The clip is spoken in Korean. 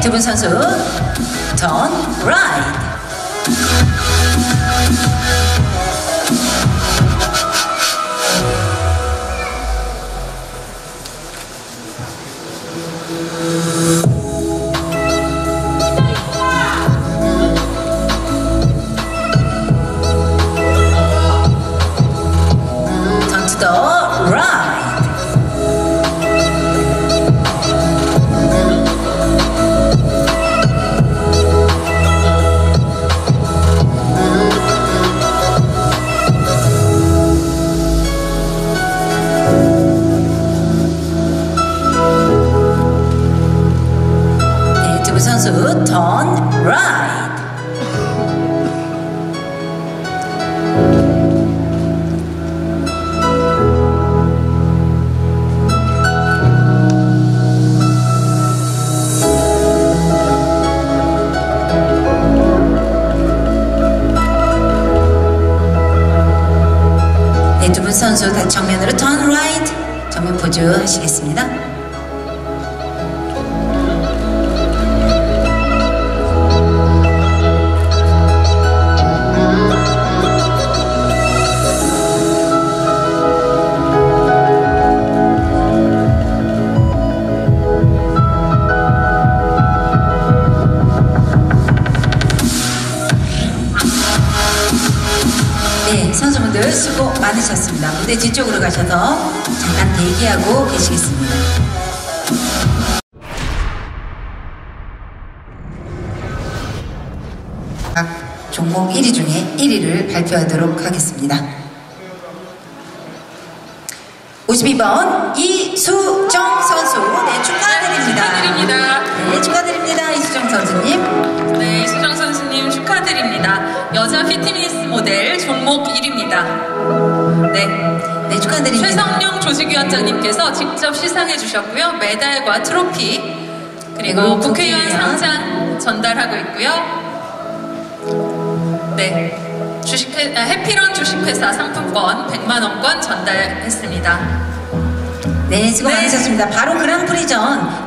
두 분 선수. 턴투더라 분 선수 턴 라이트. 네, 두분 선수 다 정면으로 턴 라이트 정면 포즈 하시겠습니다. 네, 선수분들 수고 많으셨습니다. 무대 뒤쪽으로 가셔서 잠깐 대기하고 계시겠습니다. 각 종목 1위 중에 1위를 발표하도록 하겠습니다. 52번 이수정 선수, 네, 축하드립니다. 축하드립니다. 네, 축하드립니다. 이수정 선수님. 네, 이수정 선수님 축하드립니다. 여자 피트니스 모델 종목 1위입니다. 네, 네, 축하드립니다. 최성룡 조직위원장님께서 직접 시상해 주셨고요. 메달과 트로피 그리고 그리고 국회의원. 상장 전달하고 있고요. 네, 주식회, 아, 해피런 주식회사 상품권 100만 원권 전달했습니다. 네, 수고 네. 많으셨습니다. 바로 그랑프리 전. 네.